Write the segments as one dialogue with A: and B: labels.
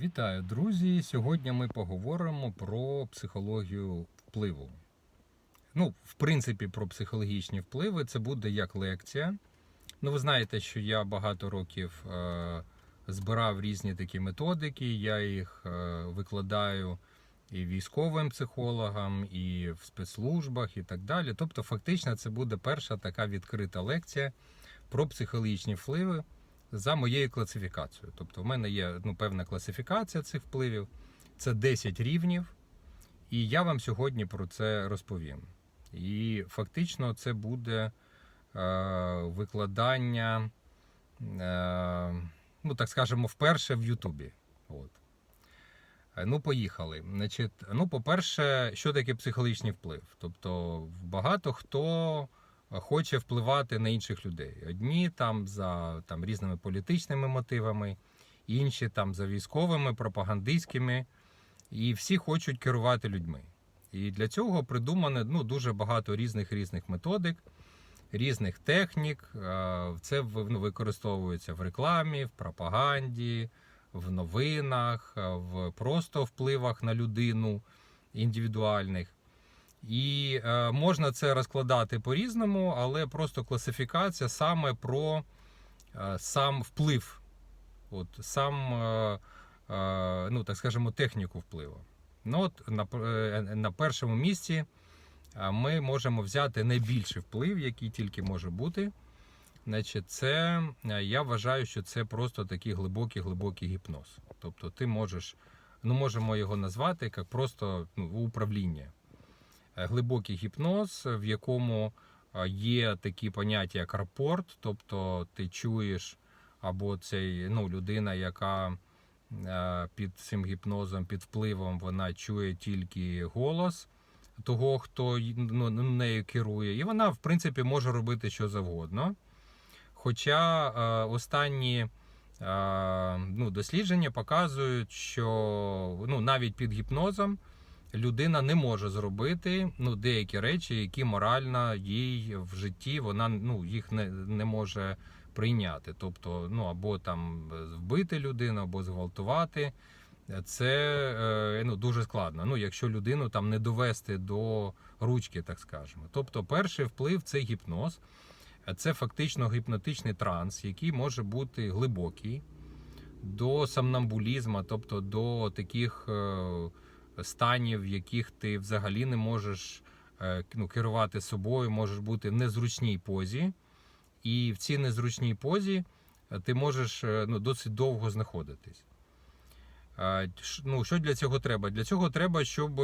A: Вітаю, друзі! Сьогодні ми поговоримо про психологію впливу. Ну, в принципі, про психологічні впливи це буде як лекція. Ну, ви знаєте, що я багато років е, збирав різні такі методики, я їх е, викладаю і військовим психологам, і в спецслужбах, і так далі. Тобто, фактично, це буде перша така відкрита лекція про психологічні впливи за моєю класифікацією. Тобто, в мене є ну, певна класифікація цих впливів, це 10 рівнів, і я вам сьогодні про це розповім. І фактично це буде е, викладання, е, ну так скажемо, вперше в Ютубі. От. Е, Ну, поїхали. Значить, ну, по-перше, що таке психологічний вплив? Тобто, багато хто хоче впливати на інших людей. Одні там за там, різними політичними мотивами, інші там за військовими, пропагандистськими, і всі хочуть керувати людьми. І для цього придумано ну, дуже багато різних різних методик, різних технік. Е, Це ну, використовується в рекламі, в пропаганді, в новинах, е, в просто впливах на людину індивідуальних. І е, можна це розкладати по-різному, але просто класифікація саме про е, сам вплив, от сам, е, е, ну так скажемо, техніку впливу. Ну от на, е, на першому місці е, ми можемо взяти найбільший вплив, який тільки може бути. Значить, це е, я вважаю, що це просто такий глибокий глибокий гіпноз. Тобто, ти можеш, ну можемо його назвати як просто ну, управління. Е, Глибокий гіпноз, в якому е, є такі поняття, як рапорт, тобто ти чуєш, або цей ну, людина, яка е, під цим гіпнозом, під впливом, вона чує тільки голос того, хто ну, нею керує, і вона, в принципі, може робити що завгодно. Хоча е, останні е, ну, дослідження показують, що ну, навіть під гіпнозом людина не може зробити ну, деякі речі, які морально їй в житті вона ну, їх не, не може прийняти. Тобто, ну або там вбити людину, або зґвалтувати. Це е, ну, дуже складно. Ну, якщо людину там не довести до ручки, так скажемо. Тобто, перший вплив це гіпноз. Це фактично гіпнотичний транс, який може бути глибокий до сомнамбулізму, тобто до таких е, станів, в яких ти взагалі не можеш е, ну, керувати собою, можеш бути в незручній позі. І в цій незручній позі е, ти можеш е, ну, досить довго знаходитись. Ну, що для цього треба? Для цього треба, щоб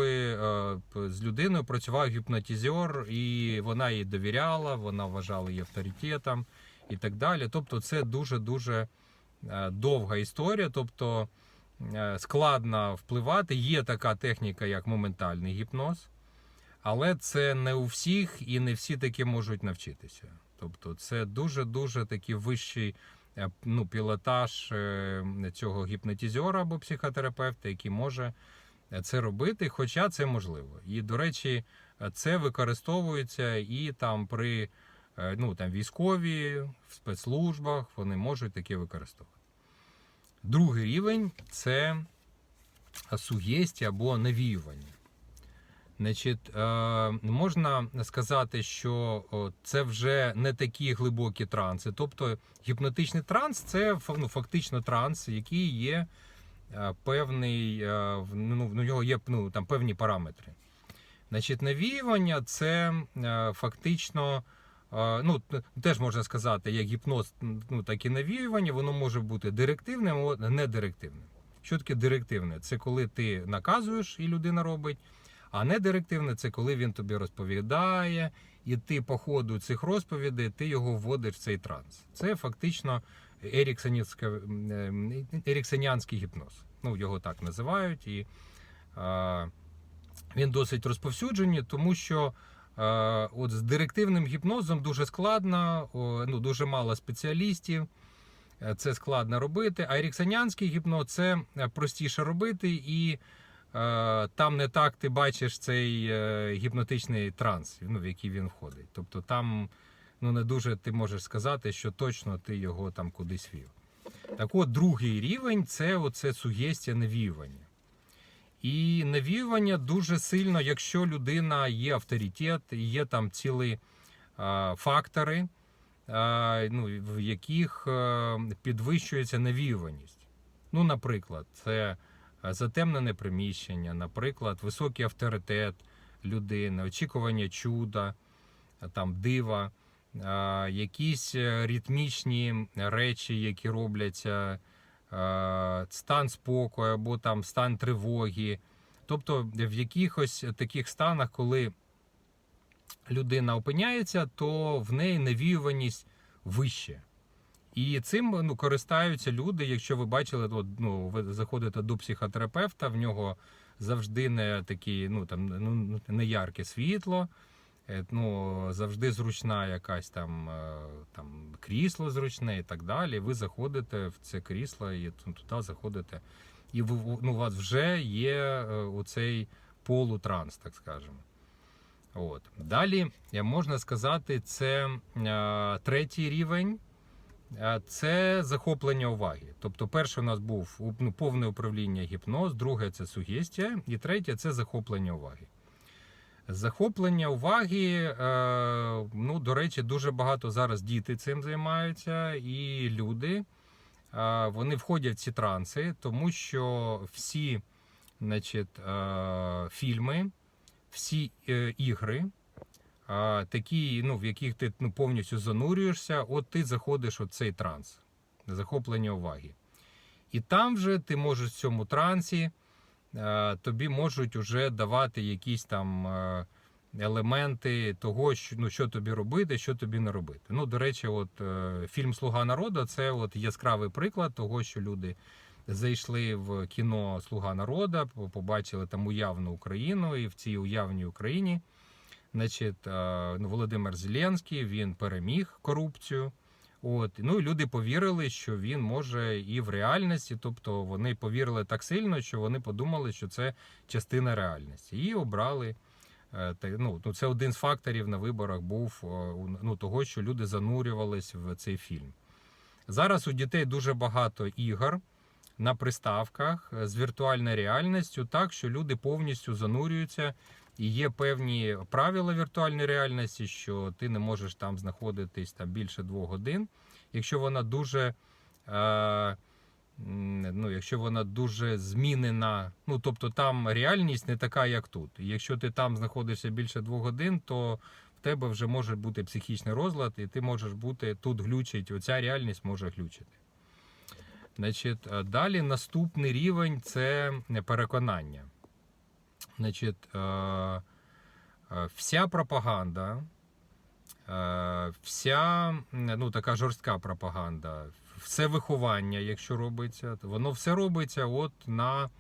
A: з людиною працював гіпнотизер, і вона їй довіряла, вона вважала її авторитетом і так далі. Тобто, це дуже-дуже е, довга історія. Тобто складно впливати. Є така техніка, як моментальний гіпноз, але це не у всіх і не всі таки можуть навчитися. Тобто, це дуже-дуже такий вищий е, ну, пілотаж е, цього гіпнотизера або психотерапевта, який може е, це робити, хоча це можливо. І, до речі, е, це використовується і там при е, ну, там, військові, в спецслужбах вони можуть таке використовувати. Другий рівень це сугестія або навіювання. Значить, е, можна сказати, що це вже не такі глибокі транси. Тобто гіпнотичний транс це ну, фактично транс, який є е, певний, е, ну, в нього є ну, там, певні параметри. Значить, навіювання це е, фактично, е, ну, теж можна сказати, як гіпноз, ну, так і навіювання, воно може бути директивним або недирективним. Що таке директивне? Це коли ти наказуєш і людина робить. А недирективне це коли він тобі розповідає, і ти по ходу цих розповідей ти його вводиш в цей транс. Це фактично еріксонянський гіпноз. Ну, його так називають. І е, він досить розповсюджений, тому що е, от з директивним гіпнозом дуже складно, ну, дуже мало спеціалістів. Е, Це складно робити. А еріксонянський гіпноз це е, простіше робити і е, там не так ти бачиш цей е, гіпнотичний транс, ну, в який він входить. Тобто там ну, не дуже ти можеш сказати, що точно ти його там кудись вів. Так от, другий рівень це оце сугестія навіювання. І навіювання дуже сильно, якщо людина є авторитет, є там цілі фактори, ну, в яких е, підвищується навіюваність. Ну, наприклад, це е, затемнене приміщення, наприклад, високий авторитет людини, очікування чуда, там дива, якісь е, ритмічні речі, які робляться, стан спокою або там стан тривоги. Тобто в якихось таких станах, коли людина опиняється, то в неї навіюваність вище. І цим ну, користаються люди. Якщо ви бачили, от, ну, ви заходите до психотерапевта, в нього завжди не такі, ну там ну, не ярке світло, е, ну, завжди зручна якась там, е, там крісло зручне і так далі. Ви заходите в це крісло і туди заходите. І ви- ну, у вас вже є е, оцей полутранс, так скажемо. От. Далі е, можна сказати, це е, третій рівень. Е, Це захоплення уваги. Тобто, перший у нас був ну, повне управління гіпноз, друге це сугестія, і третє це захоплення уваги. Захоплення уваги, е, ну, до речі, дуже багато зараз діти цим займаються, і люди е, вони входять в ці транси, тому що всі значить, е, фільми, всі ігри, такі, ну, в яких ти ну, повністю занурюєшся, от ти заходиш у цей транс, захоплення уваги. І там вже ти можеш в цьому трансі, тобі можуть вже давати якісь там е, елементи того, що, ну, що тобі робити, що тобі не робити. Ну, до речі, от е, фільм Слуга народу це от яскравий приклад того, що люди зайшли в кіно Слуга народу, побачили там уявну Україну, і в цій уявній Україні. Значить, е, ну, Володимир Зеленський він переміг корупцію. От, ну і люди повірили, що він може і в реальності, тобто вони повірили так сильно, що вони подумали, що це частина реальності, і обрали. е, Ну, ну, це один з факторів на виборах був е, ну, того, що люди занурювались в цей фільм. Зараз у дітей дуже багато ігор на приставках е, з віртуальною реальністю, так що люди повністю занурюються. І є певні правила віртуальної реальності, що ти не можеш там знаходитись там більше двох годин. Якщо вона дуже, е, ну, якщо вона дуже змінена, ну тобто там реальність не така, як тут. І якщо ти там знаходишся більше двох годин, то в тебе вже може бути психічний розлад, і ти можеш бути тут глючить. Оця реальність може глючити. Значить, е, далі наступний рівень це переконання. Значить, е, е, вся пропаганда, е, вся ну, така жорстка пропаганда, все виховання, якщо робиться, воно все робиться от на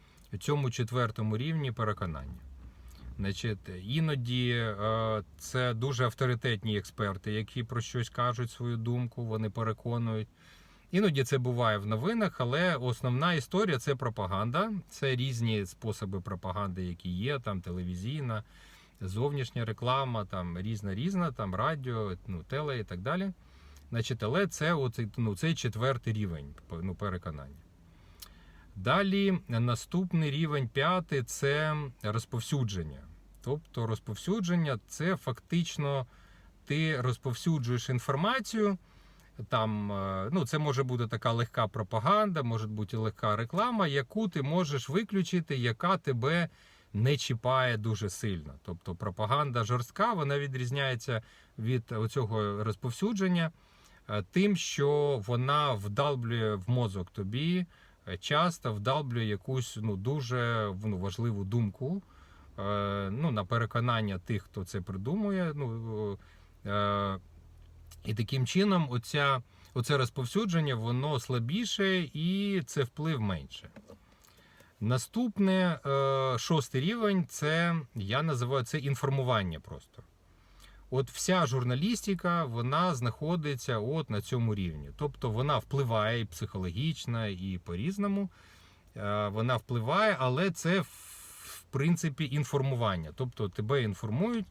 A: цьому четвертому рівні переконання. Значить, іноді е, це дуже авторитетні експерти, які про щось кажуть свою думку, вони переконують. Іноді це буває в новинах, але основна історія це пропаганда. Це різні способи пропаганди, які є, там телевізійна, зовнішня реклама, там різна різна, там радіо, ну, теле і так далі. Значить, але це оцей, ну, цей четвертий рівень ну, переконання. Далі наступний рівень п'ятий це розповсюдження. Тобто розповсюдження це фактично ти розповсюджуєш інформацію. Там, е, ну, це може бути така легка пропаганда, може бути легка реклама, яку ти можеш виключити, яка тебе не чіпає дуже сильно. Тобто пропаганда жорстка, вона відрізняється від цього розповсюдження е, тим, що вона вдалблює в мозок тобі, е, часто вдалблює якусь ну, дуже ну, важливу думку. Ну, на переконання тих, хто це придумує. Ну, і таким чином, оця, оце розповсюдження воно слабіше і це вплив менше. Наступне е, шостий рівень це я називаю це інформування просто. От вся журналістика вона знаходиться от на цьому рівні. Тобто вона впливає і психологічно, і по-різному. Е, Вона впливає, але це в в принципі інформування. Тобто тебе інформують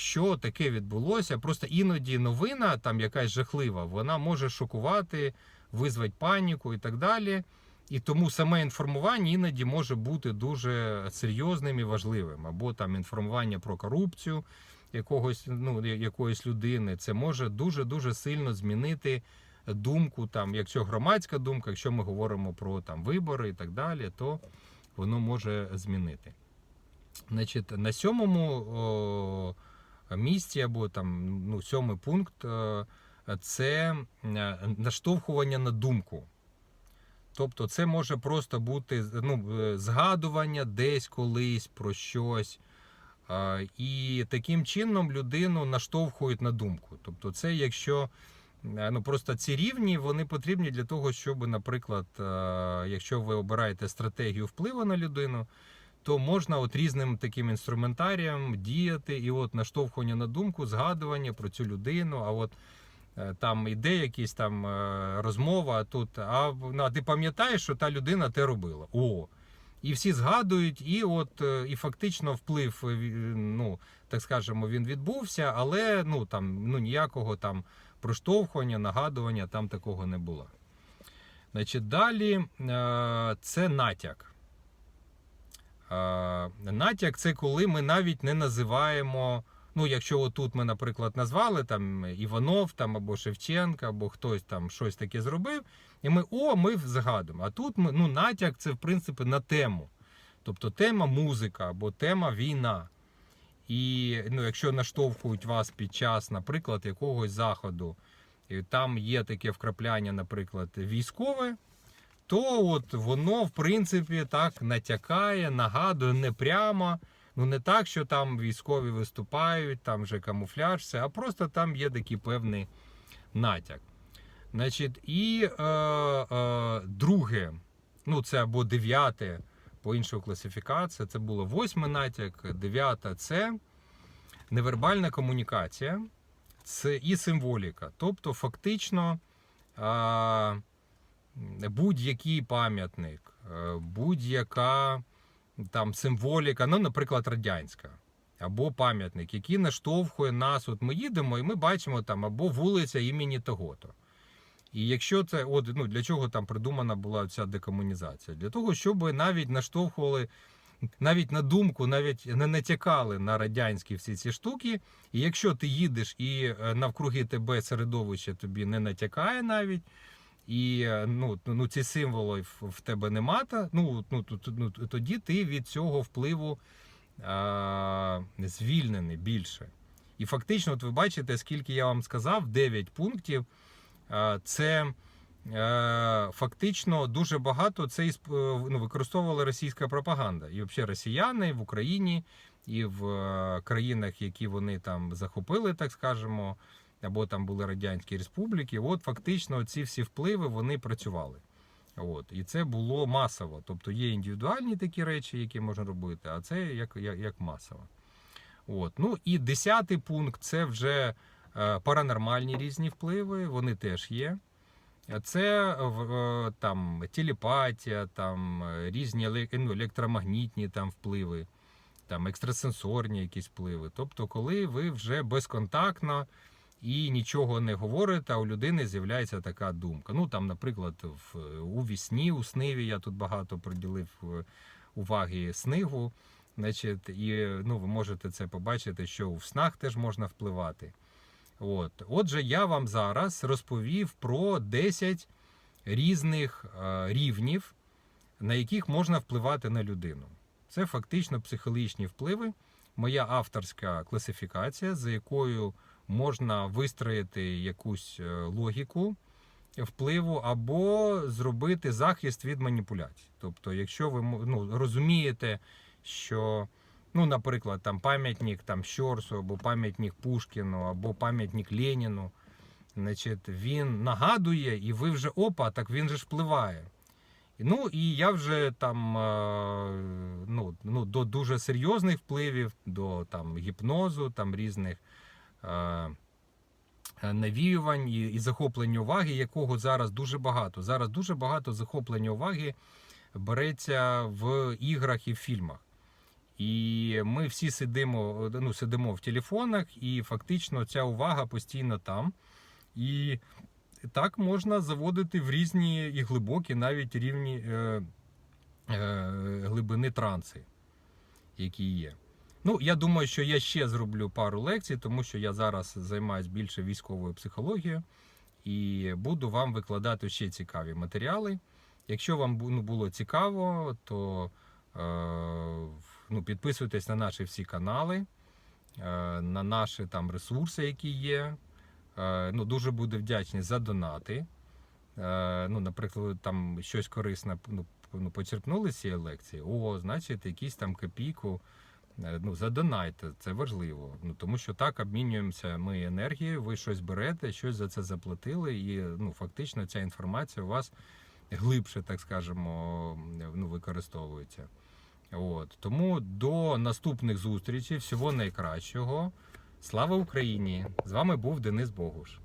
A: що таке відбулося. Просто іноді новина, там якась жахлива, вона може шокувати визвати паніку і так далі. І тому саме інформування іноді може бути дуже серйозним і важливим. Або там інформування про корупцію якогось, ну, якоїсь людини. Це може дуже-дуже сильно змінити думку, там, якщо громадська думка, якщо ми говоримо про там, вибори і так далі, то воно може змінити. Значить, на сьомому о, місці або там ну, сьомий пункт е, це е, наштовхування на думку. Тобто, це може просто бути ну, е, згадування десь колись про щось. І таким чином людину наштовхують на думку. Тобто, це якщо ну, просто ці рівні вони потрібні для того, щоб, наприклад, якщо ви обираєте стратегію впливу на людину, то можна от різним таким інструментарієм діяти, і от наштовхування на думку, згадування про цю людину. А от е, там іде якісь там е, розмова, тут а, ну, а ти пам'ятаєш, що та людина те робила? О. І всі згадують, і от е, і фактично вплив, ну так скажемо, він відбувся, але ну там ну ніякого там проштовхування, нагадування там такого не було. Значить, далі це натяк. Е, Натяк це коли ми навіть не називаємо. Ну, якщо отут ми, наприклад, назвали там Іванов там, або Шевченка, або хтось там щось таке зробив, і ми о, ми згадуємо. А тут ми, ну, натяк це в принципі на тему. Тобто тема музика або тема війна. І ну, якщо наштовхують вас під час, наприклад, якогось заходу, і там є таке вкрапляння, наприклад, військове, то от воно, в принципі, так натякає, нагадує не прямо. Ну, не так, що там військові виступають, там вже камуфляж, все, а просто там є такий певний натяк. Значить, і е, е, друге, ну це або дев'яте, по іншому класифікація, це було восьмий натяк, дев'ята це невербальна комунікація це і символіка. Тобто, фактично, е, будь-який пам'ятник, е, будь-яка там символіка, ну, наприклад, радянська. Або пам'ятник, який наштовхує нас. От ми їдемо, і ми бачимо там або вулиця імені того-то. І якщо це, от ну для чого там придумана була ця декомунізація? Для того, щоб навіть наштовхували, навіть на думку, навіть не натякали на радянські всі ці штуки. І якщо ти їдеш і е, навкруги тебе середовище тобі не натякає навіть. І е, ну, ну ці символи в, тебе нема, та, ну, ну, ну, тоді ти від цього впливу а, звільнений більше. І фактично, от ви бачите, скільки я вам сказав, 9 пунктів. А, Це е, фактично дуже багато це ну, використовувала російська пропаганда. І взагалі росіяни в Україні і в е, країнах, які вони там захопили, так скажемо, або там були радянські республіки. От фактично ці всі впливи вони працювали. От. І це було масово. Тобто є індивідуальні такі речі, які можна робити, а це як, як, як масово. От. Ну і десятий пункт це вже е, паранормальні різні впливи, вони теж є. Це е, там телепатія, там е, різні ну, електромагнітні там впливи, там екстрасенсорні якісь впливи. Тобто, коли ви вже безконтактно і нічого не говорите, а у людини з'являється така думка. Ну там, наприклад, в у вісні, у сниві я тут багато приділив е, уваги снигу. Значить, і ну, ви можете це побачити, що в снах теж можна впливати. От. Отже, я вам зараз розповів про 10 різних е, рівнів, на яких можна впливати на людину. Це фактично психологічні впливи, моя авторська класифікація, за якою можна вистроїти якусь е, логіку впливу або зробити захист від маніпуляцій. Тобто, якщо ви ну, розумієте, що, ну, наприклад, там пам'ятник там, Щорсу, або пам'ятник Пушкіну, або пам'ятник Леніну, значить, він нагадує, і ви вже опа, так він же ж впливає. Ну і я вже там е, ну, ну, до дуже серйозних впливів, до там, гіпнозу, там різних навіювань і, і захоплення уваги, якого зараз дуже багато. Зараз дуже багато захоплення уваги береться в іграх і в фільмах. І ми всі сидимо, ну, сидимо в телефонах, і фактично ця увага постійно там. І так можна заводити в різні і глибокі, навіть рівні е, е, глибини транси, які є. Ну, я думаю, що я ще зроблю пару лекцій, тому що я зараз займаюся більше військовою психологією і буду вам викладати ще цікаві матеріали. Якщо вам ну, було цікаво, то е, ну, підписуйтесь на наші всі канали, е, на наші там ресурси, які є. Е, ну, дуже буду вдячний за донати. Е, ну, наприклад, там щось корисне ну, ну, почерпнули з цієї лекції. О, значить, якісь там копійку. Е, Ну, задонайте, це важливо. Ну, тому що так обмінюємося ми енергією, ви щось берете, щось за це заплатили, і ну, фактично ця інформація у вас глибше, так скажемо, ну, використовується. От. Тому до наступних зустрічей, всього найкращого. Слава Україні! З вами був Денис Богуш.